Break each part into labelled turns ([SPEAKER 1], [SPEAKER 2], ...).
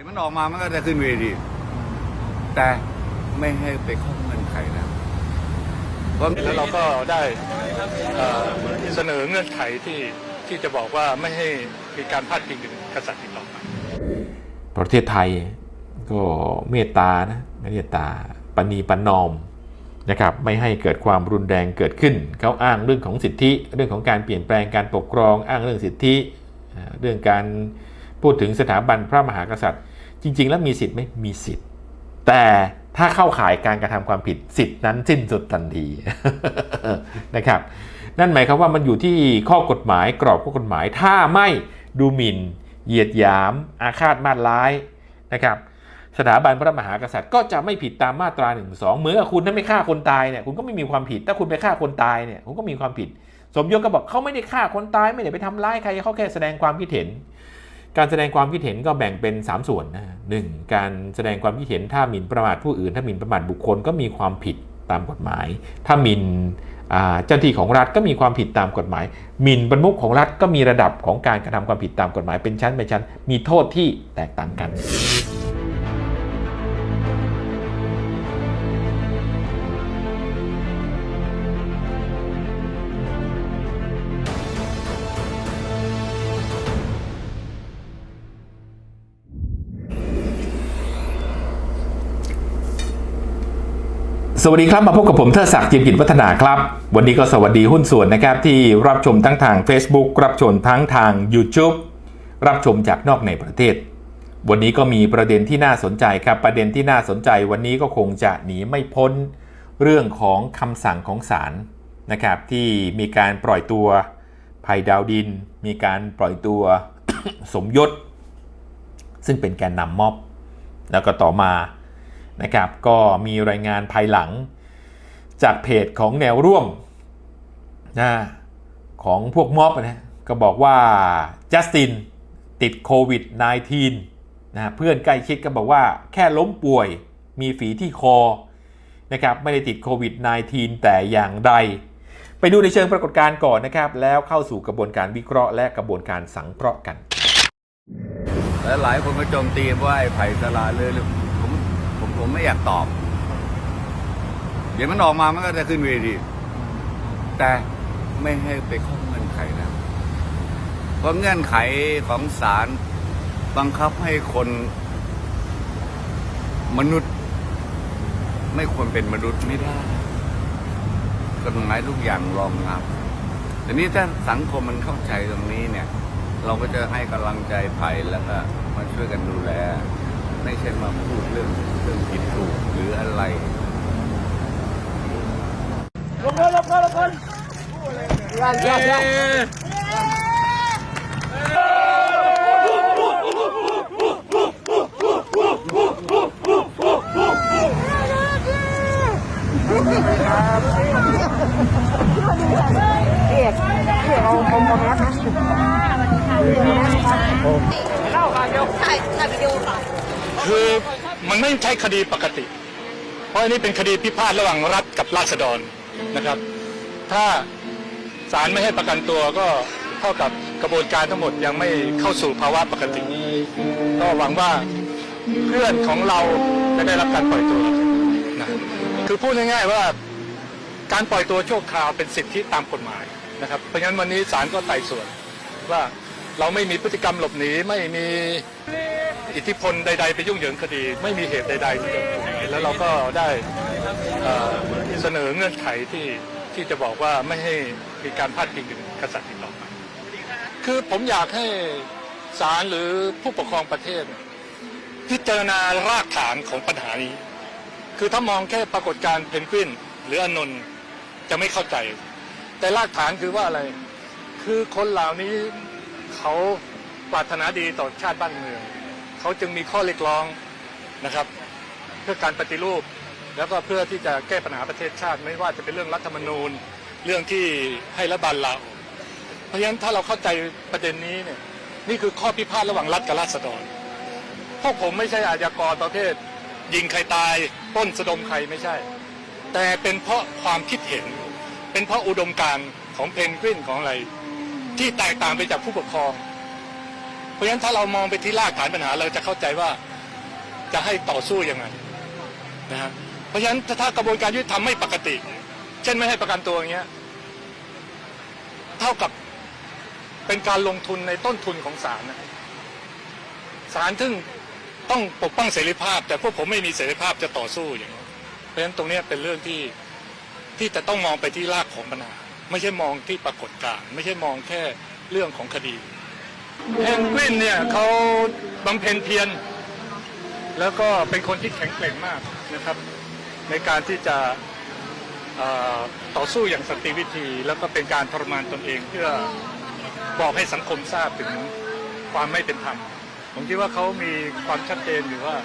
[SPEAKER 1] ดี๋ยวมันออกมามันก็จะขึ้นเวทีแต่ไม่ให้ไปข้อเงื่อนไขนะเพราะ
[SPEAKER 2] แล้วเราก็ได้เอ่อเสนอเงื่อนไขที่ที่จะบอกว่าไม่ให้มีการพาดพิงถึงกษัตริย์อีกต่อไป
[SPEAKER 3] ประเทศไทยก็เมตตานะเมตตาปณีปนอมนะครับไม่ให้เกิดความรุนแรงเกิดขึ้น เขาอ้างเรื่องของสิทธิ เรื่องของการเปลี่ยนแปลงการปกครอง อ้างเรื่องสิทธิอ่าเรื่องการพูดถึงสถาบันพระมหากษัตริย์ จริง ๆ แล้วมีสิทธิ์ไหมมีสิทธิ์ แต่ถ้าเข้าข่ายการกระทำความผิดสิทธินั้นสิ้นสุดทันทีนะครับ นั่นหมายความว่ามันอยู่ที่ข้อกฎหมายกรอบข้อกฎหมาย ถ้าไม่ดูหมิ่น เหยียดหยาม อาฆาตมาตร้ายนะครับ สถาบันพระมหากษัตริย์ก็จะไม่ผิดตามมาตรา1นึเหมือนกับคุณถ้าไม่ฆ่าคนตายเนี่ยคุณก็ไม่มีความผิด ถ้าคุณไปฆ่าคนตายเนี่ยคุณก็มีความผิด สมยศก็บอกเขาไม่ได้ฆ่าคนตายไม่ได้ไปทำร้ายใครเขาแค่แสดงความคิดเห็น การแสดงความคิดเห็นก็แบ่งเป็น 3 ส่วนนะหนึ่งการแสดงความคิดเห็นถ้าหมิ่นประมาทผู้อื่น ถ้าหมิ่นประมาทบุคคลก็มีความผิดตามกฎหมาย ถ้าหมิ่นอ่าเจ้าหน้าที่ของรัฐก็มีความผิดตามกฎหมายหมิ่นบรรมุขของรัฐก็มีระดับของการกระทำความผิดตามกฎหมายเป็นชั้นเป็นชั้น มีโทษที่แตกต่างกัน สวัสดีครับมาพบกับผมเทอศักดิ์จิมกิจวัฒนาครับ วันนี้ก็สวัสดีหุ้นส่วนนะครับที่รับชมทั้งทาง Facebook รับชมทั้งทาง YouTube รับชมจากนอกในประเทศ วันนี้ก็มีประเด็นที่น่าสนใจครับประเด็นที่น่าสนใจวันนี้ก็คงจะหนีไม่พ้นเรื่องของคำสั่งของศาลนะครับที่มีการปล่อยตัวภัยดาวดิน มีการปล่อยตัวสมยศ ซึ่งเป็นแกนนำม็อบ แล้วก็ต่อมา นะครับ ก็มีรายงานภายหลัง จากเพจของแนวร่วมนะของพวกม็อบนะก็บอกว่าจัสตินติดโควิด -19 นะเพื่อนใกล้ชิดก็บอกว่าแค่ล้มป่วยมีฝีที่คอนะครับไม่ได้ติดโควิด -19 แต่อย่างใด ไปดูในเชิงปรากฏการณ์ก่อนนะครับ แล้วเข้าสู่กระบวนการวิเคราะห์และกระบวนการสังเคราะห์กัน
[SPEAKER 1] และหลายคนก็โจมตีว่าไอ้ไผ่สลาเลย ผมผมผมไม่อยากตอบ เดี๋ยวมันออกมามันก็จะขึ้นเวทีแต่ไม่ให้ไปข้อเงื่อนไขนะ เพราะเงื่อนไขของศาลบังคับให้คน มนุษย์ ไม่ควรเป็นมนุษย์ไม่ได้กฎหมายทุกอย่างรองรับแต่นี้ถ้าสังคมมันเข้าใจตรงนี้เนี่ย เราก็จะให้กำลังใจไผ่แล้วก็มาช่วยกันดูแล ไม่ใช่มาพูดเรื่องเรื่องผิดถูกหรืออะไร
[SPEAKER 4] เอกเอกเอาเอาเอาแมสนะ
[SPEAKER 5] ถ่ายถ่ายวิดีโอค่ะ
[SPEAKER 2] คือมันไม่ใช่คดีปกติ เพราะอันนี้เป็นคดีพิพาทระหว่างรัฐกับราษฎรนะครับ ถ้าศาลไม่ให้ประกันตัวก็เท่ากับกระบวนการทั้งหมดยังไม่เข้าสู่ภาวะปกติ ก็หวังว่าเพื่อนของเราจะได้รับการปล่อยตัวนะคือพูดง่ายๆว่าการปล่อยตัวชั่วคราวเป็นสิทธิตามกฎหมายนะครับ เพราะฉะนั้นวันนี้ศาลก็ไต่สวนว่า เราไม่มีพฤติกรรมหลบหนีไม่มีอิทธิพลใด ๆ ไปยุ่งเหยิงคดี ไม่มีเหตุใด ๆ ที่จะแล้วเราก็ได้เเสนอเงื่อนไขที่ที่จะบอกว่าไม่ให้มีการพาดพิงถึงกษัตริย์อีกต่อไปคือผมอยากให้ศาลหรือผู้ปกครองประเทศ พิจารณารากฐานของปัญหานี้ คือถ้ามองแค่ปรากฏการณ์เพนกวินหรืออนนท์จะไม่เข้าใจ แต่รากฐานคือว่าอะไร คือคนเหล่านี้ เขาปรารถนาดีต่อชาติบ้านเมือง เขาจึงมีข้อเรียกร้องนะครับ เพื่อการปฏิรูป แล้วก็เพื่อที่จะแก้ปัญหาประเทศชาติ ไม่ว่าจะเป็นเรื่องรัฐธรรมนูญ เรื่องที่ให้รัฐบาลเราเพราะฉะนั้นถ้าเราเข้าใจประเด็นนี้เนี่ยนี่คือข้อพิพาทระหว่างรัฐกับราษฎรพวกผมไม่ใช่อาชญากรประเภท ยิงใครตายป้นสะดมใครไม่ใช่ แต่เป็นเพราะความคิดเห็น เป็นเพราะอุดมการณ์ของเพนกวินของอะไร ที่แตกต่างไปจากผู้ปกครอง เพราะฉะนั้นถ้าเรามองไปที่รากฐานปัญหาเราจะเข้าใจว่าจะให้ต่อสู้ยังไงนะฮะเพราะฉะนั้นถ้ากระบวนการยุติธรรมไม่ปกติ เช่นไม่ให้ประกันตัวอย่างเงี้ยเท่ากับเป็นการลงทุนในต้นทุนของศาลนะศาลซึ่งต้องปกป้องเสรีภาพ แต่พวกผมไม่มีเสรีภาพจะต่อสู้อย่างนี้เพราะฉะนั้นตรงนี้เป็นเรื่องที่ที่จะต้องมองไปที่รากของปัญหา ไม่ใช่มองที่ปรากฏการณ์ไม่ใช่มองแค่เรื่องของคดีเพนกวินเนี่ยเขาบำเพ็ญเพียรแล้วก็เป็นคนที่แข็งแกร่งมากนะครับ ในการที่จะต่อสู้อย่างสันติวิธี แล้วก็เป็นการทรมานตนเองเพื่อบอกให้สังคมทราบถึงความไม่เป็นธรรมผมคิดว่าเขามีความชัดเจนอยู่ว่า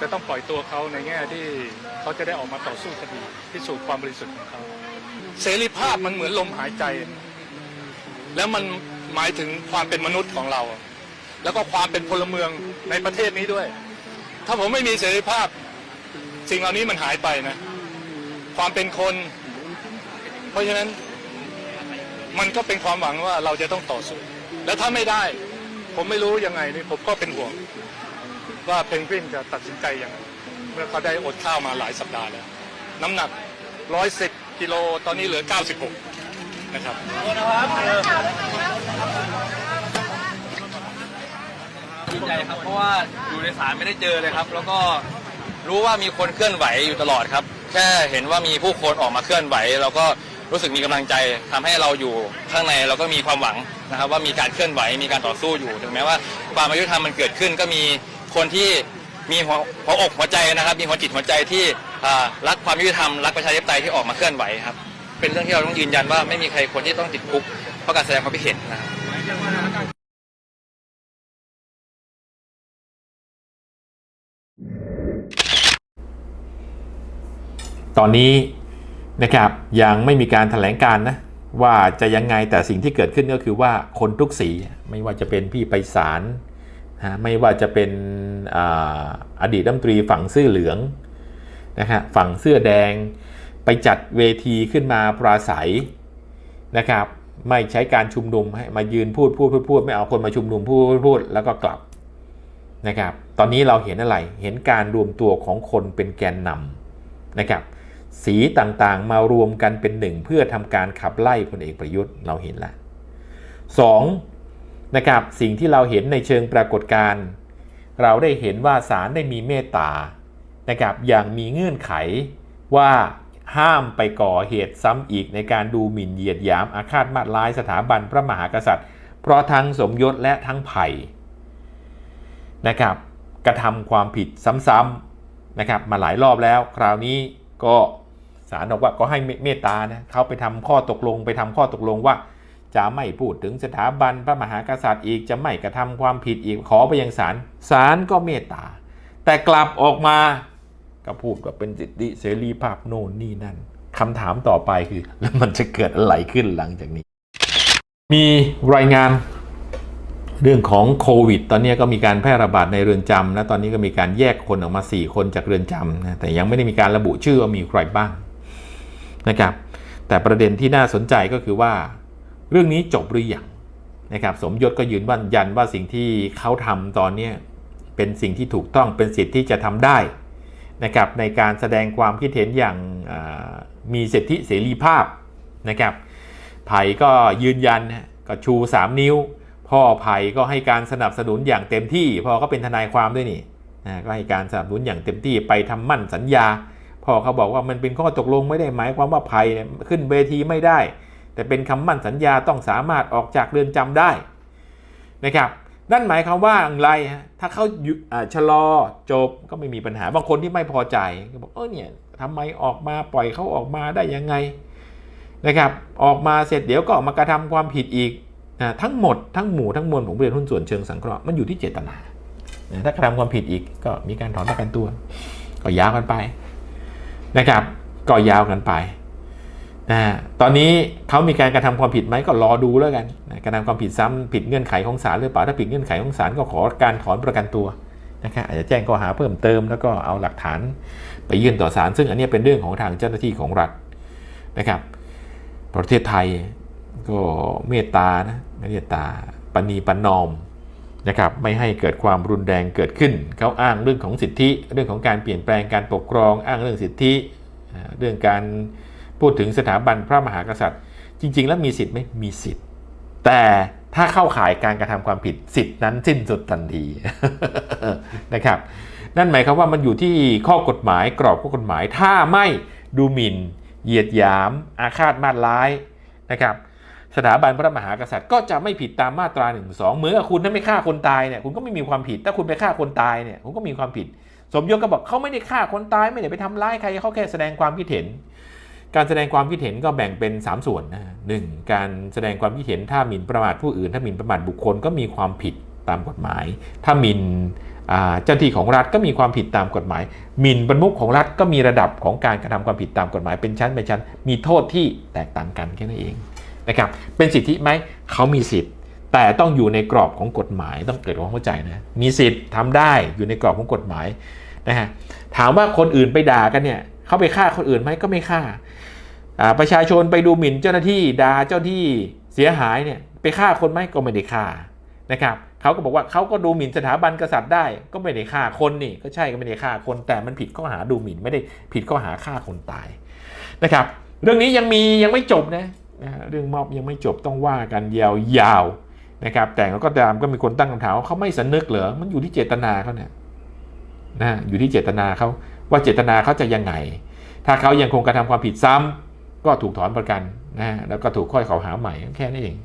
[SPEAKER 2] จะต้องปล่อยตัวเขาในแง่ที่เขาจะได้ออกมาต่อสู้คดีพิสูจน์ความบริสุทธิ์ของเขา เสรีภาพมันเหมือนลมหายใจ แล้วมันหมายถึงความเป็นมนุษย์ของเรา แล้วก็ความเป็นพลเมืองในประเทศนี้ด้วย ถ้าผมไม่มีเสรีภาพ สิ่งเหล่านี้มันหายไปนะ ความเป็นคน เพราะฉะนั้นมันก็เป็นความหวังว่าเราจะต้องต่อสู้ แล้วถ้าไม่ได้ ผมไม่รู้ยังไงนี่ผมก็เป็นห่วง ว่าเพนกวินจะตัดสินใจยังไงเมื่อเขาได้อดข้าวมาหลายสัปดาห์แล้ว น้ำหนัก110 กิโลตอนนี้เหลือ 96 นะครับ
[SPEAKER 6] ดีใจครับ เพราะว่าอยู่ในศาลไม่ได้เจอเลยครับ แล้วก็รู้ว่ามีคนเคลื่อนไหวอยู่ตลอดครับ แค่เห็นว่ามีผู้คนออกมาเคลื่อนไหว เราก็รู้สึกมีกำลังใจทำให้เราอยู่ข้างในเราก็มีความหวังนะครับ ว่ามีการเคลื่อนไหวมีการต่อสู้อยู่ ถึงแม้ว่าความอายุธรรมมันเกิดขึ้นก็มีคนที่มีหัวอกหัวใจนะครับ มีหัวจิตหัวใจที่ รักความยุติธรรมรักประชาธิปไตยที่ออกมาเคลื่อนไหวครับ เป็นเรื่องที่เราต้องยืนยันว่าไม่มีใครควรที่ต้องติดคุกเพราะการแสดงความคิดเห็นนะครับ
[SPEAKER 3] ตอนนี้นะครับยังไม่มีการถแถลงการนะว่าจะยังไงแต่สิ่งที่เกิดขึ้นก็คือว่าคนทุกสีไม่ว่าจะเป็นพี่ไปศาลนะไม่ว่าจะเป็นออดีตรัฐมนตรีฝั่งเสื้อเหลือง นะฮะฝั่งเสื้อแดงไปจัดเวทีขึ้นมาปราศัยนะครับไม่ใช้การชุมนุมให้มายืนพูดพูดพูดพูดไม่เอาคนมาชุมนุมพูดพูดพูดแล้วก็กลับนะครับตอนนี้เราเห็นอะไรเห็นการรวมตัวของคนเป็นแกนนำนะครับสีต่างๆมารวมกันเป็นหนึ่งเพื่อทำการขับไล่พลเอกประยุทธ์เราเห็นแล้วสองนะครับสิ่งที่เราเห็นในเชิงปรากฏการณ์เราได้เห็นว่าศาลได้มีเมตตา นะครับอย่างมีเงื่อนไขว่าห้ามไปก่อเหตุซ้ำอีกในการดูหมิ่นเหยียดหยามอาฆาตมาตร้ายสถาบันพระมหากษัตริย์ เพราะทั้งสมยศและทั้งไผ่นะครับกระทำความผิดซ้ำๆนะครับมาหลายรอบแล้ว คราวนี้ก็ศาลบอกว่าก็ให้เมตตานะเขาไปทำข้อตกลงไปทำข้อตกลงว่าจะไม่พูดถึงสถาบันพระมหากษัตริย์อีกจะไม่กระทำความผิดอีกขอไปยังศาลศาลก็เมตตา แต่กลับออกมา ก็พูดว่าเป็นสิทธิเสรีภาพโน่นนี่นั่นคำถามต่อไปคือแล้วมันจะเกิดอะไรขึ้นหลังจากนี้ มีรายงานเรื่องของโควิด ตอนนี้ก็มีการแพร่ระบาดในเรือนจำและตอนนี้ก็มีการแยกคนออกมา 4 คนจากเรือนจำนะแต่ยังไม่ได้มีการระบุชื่อว่ามีใครบ้างนะครับ แต่ประเด็นที่น่าสนใจก็คือว่า เรื่องนี้จบหรือยังนะครับสมยศก็ยืนว่ายันว่าสิ่งที่เขาทำตอนนี้เป็นสิ่งที่ถูกต้องเป็นสิทธิ์ที่จะทำได้ นะครับในการแสดงความคิดเห็นอย่างมีสิทธิเสรีภาพนะครับไผ่ก็ยืนยันก็ชู 3 นิ้ว พ่อไผ่ก็ให้การสนับสนุนอย่างเต็มที่พ่อก็เป็นทนายความด้วยนี่นะก็ให้การสนับสนุนอย่างเต็มที่ไปทำมั่นสัญญา พ่อเขาบอกว่ามันเป็นข้อตกลงไม่ได้หมายความว่าไผ่ขึ้นเวทีไม่ได้ แต่เป็นคำมั่นสัญญาต้องสามารถออกจากเรือนจำได้นะครับ นั่นหมายความว่าอะไรฮะถ้าเขาชะลอจบก็ไม่มีปัญหาบางคนที่ไม่พอใจก็บอกเออเนี่ยทำไมออกมาปล่อยเขาออกมาได้ยังไงนะครับ ออกมาเสร็จเดี๋ยวก็ออกมากระทำความผิดอีกนะทั้งหมดทั้งหมู่ทั้งมวลของบริษัทหุ้นส่วนเชิงสังเคราะห์มันอยู่ที่เจตนานะถ้ากระทำความผิดอีกก็มีการถอนประกันตัว ก็ยาวกันไปนะครับ ก็ยาวกันไป นะตอนนี้เขามีการกระทำความผิดไหมก็รอดูแล้วกันนะกระทำความผิดซ้ำผิดเงื่อนไขของศาลหรือเปล่าถ้าผิดเงื่อนไขของศาลก็ขอการถอนประกันตัวนะครับอาจจะแจ้งข้อหาเพิ่มเติมแล้วก็เอาหลักฐานไปยื่นต่อศาลซึ่งอันนี้เป็นเรื่องของทางเจ้าหน้าที่ของรัฐนะครับ ประเทศไทยก็เมตตานะเมตตาปณีปนอมนะครับไม่ให้เกิดความรุนแรงเกิดขึ้น เขาอ้างเรื่องของสิทธิ เรื่องของการเปลี่ยนแปลงการปกครอง อ้างเรื่องสิทธิ เรื่องการ พูดถึงสถาบันพระมหากษัตริย์ จริง ๆ แล้วมีสิทธิ์ไหมมีสิทธิ์ แต่ถ้าเข้าข่ายการกระทำความผิดสิทธินั้นสิ้นสุดทันทีนะครับ นั่นหมายความว่ามันอยู่ที่ข้อกฎหมายกรอบข้อกฎหมาย ถ้าไม่ดูหมิ่น เหยียดหยาม อาฆาตมาตร้ายนะครับสถาบันพระมหากษัตริย์ก็จะไม่ผิดตามมาตรา1นึเหมือนกับคุณถ้าไม่ฆ่าคนตายเนี่ยคุณก็ไม่มีความผิด ถ้าคุณไปฆ่าคนตายเนี่ยคุณก็มีความผิด สมยศก็บอกเขาไม่ได้ฆ่าคนตายไม่ได้ไปทำร้ายใครเขาแค่แสดงความคิดเห็น การแสดงความคิดเห็นก็แบ่งเป็น 3 ส่วนนะหนึ่งการแสดงความคิดเห็นถ้าหมิ่นประมาทผู้อื่น ถ้าหมิ่นประมาทบุคคลก็มีความผิดตามกฎหมาย ถ้าหมิ่นอ่าเจ้าหน้าที่ของรัฐก็มีความผิดตามกฎหมายหมิ่นประมุขของรัฐก็มีระดับของการกระทำความผิดตามกฎหมาย เป็นชั้นเป็นชั้นมีโทษที่แตกต่างกันแค่นั้นเองนะครับเป็นสิทธิไหมเขามีสิทธิ์ แต่ต้องอยู่ในกรอบของกฎหมายต้องเกิดความเข้าใจนะมีสิทธิ์ทำได้อยู่ในกรอบของกฎหมายนะฮะถามว่าคนอื่นไปด่ากันเนี่ยเขาไปฆ่าคนอื่นไหมก็ไม่ฆ่า ประชาชนไปดูหมิ่นเจ้าหน้าที่ด่าเจ้าที่เสียหายเนี่ยไปฆ่าคนไหมก็ไม่ได้ฆ่านะครับเขาก็บอกว่าเขาก็ดูหมิ่นสถาบันกษัตริย์ได้ก็ไม่ได้ฆ่าคนนี่ก็ใช่ก็ไม่ได้ฆ่าคนแต่มันผิดข้อหาดูหมิ่นไม่ได้ผิดข้อหาฆ่าคนตายนะครับเรื่องนี้ยังมียังไม่จบนะเรื่องมอบยังไม่จบต้องว่ากันยาวๆนะครับแต่ก็ตามก็มีคนตั้งคำถามว่าเขาไม่สนึกเหรอมันอยู่ที่เจตนาเขาเนี่ยนะอยู่ที่เจตนาเขาว่าเจตนาเขาจะยังไง ถ้าเขายังคงกระทำความผิดซ้ำ ก็ถูกถอนประกันนะแล้วก็ถูกค่อยเขาหาใหม่แค่นั้นเอง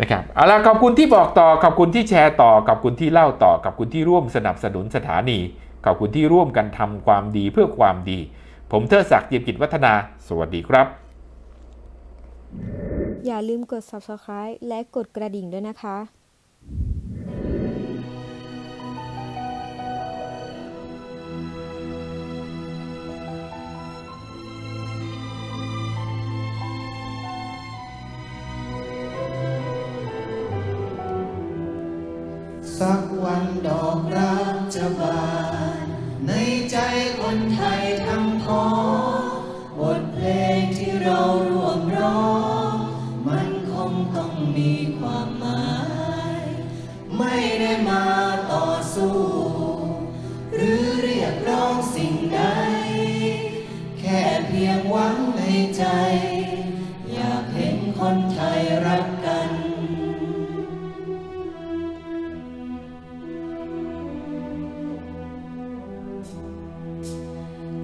[SPEAKER 3] นะครับเอาล่ะขอบคุณที่บอกต่อขอบคุณที่แชร์ต่อขอบคุณที่เล่าต่อขอบคุณที่ร่วมสนับสนุนสถานีขอบคุณที่ร่วมกันทำความดีเพื่อความดี ผมเทอศักดิ์เจียมกิจวัฒนา สวัสดีครับ
[SPEAKER 7] อย่าลืมกด subscribe และกดกระดิ่งด้วยนะคะ
[SPEAKER 8] สักวันดอกรักจะบานใน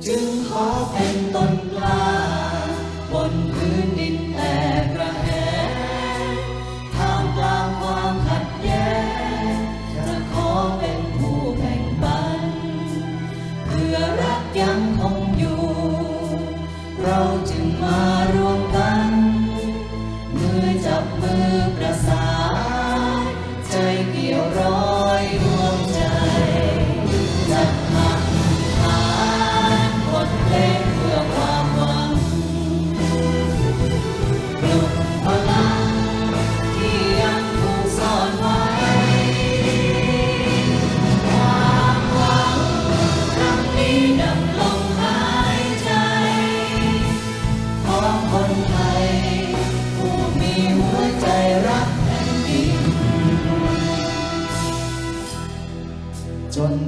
[SPEAKER 8] จึง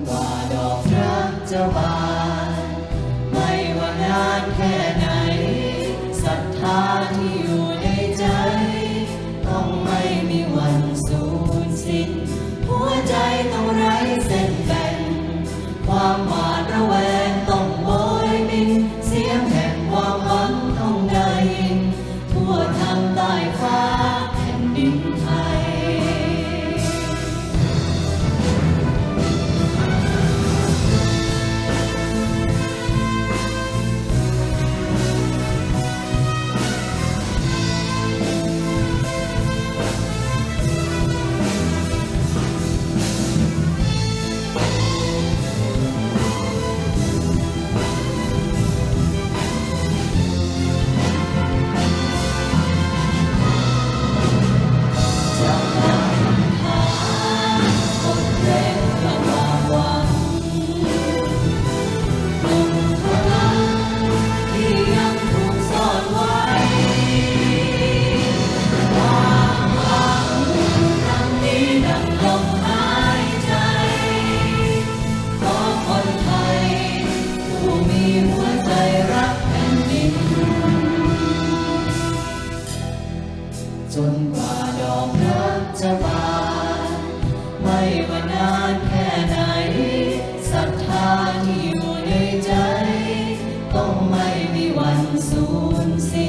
[SPEAKER 8] กว่าดอกรักจะบาน สูญสิ